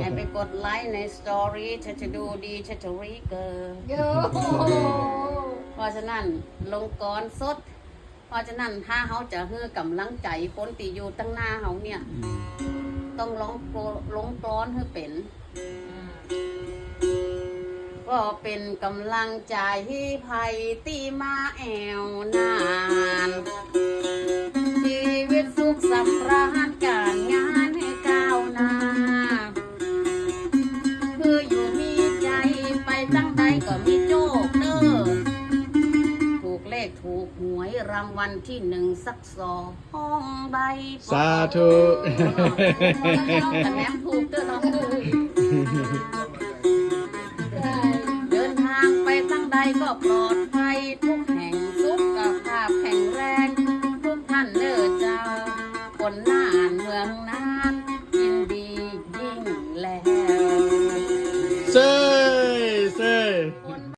แอนไปกดไลค์ในสตอรี่ฉันจะดูดีฉันจะรีเกอร์โย่เพราะฉะนั้นลงกรสด เพราะฉะนั้นถ้าเขาจะเฮือกำลังใจคนตีอยู่ตั้งหน้าเขาเนี่ย ต้องร้องโปรลงกรอนให้เป็น ก็เป็นกำลังใจให้ภัยตีมาแอวนาน ชีวิตสุขสำราญ รางวัลที่หนึ่งสักสองห้องใบปอสาธุแต่แหนมถูกเด้อน้องเดินทางไปตั้งใดก็ปลอดภัยทุกแห่งสุขภาพแข็งแรง ทุกท่านเด้อเจ้า คนน่านเมืองนานยินดียิ่งแล้วสา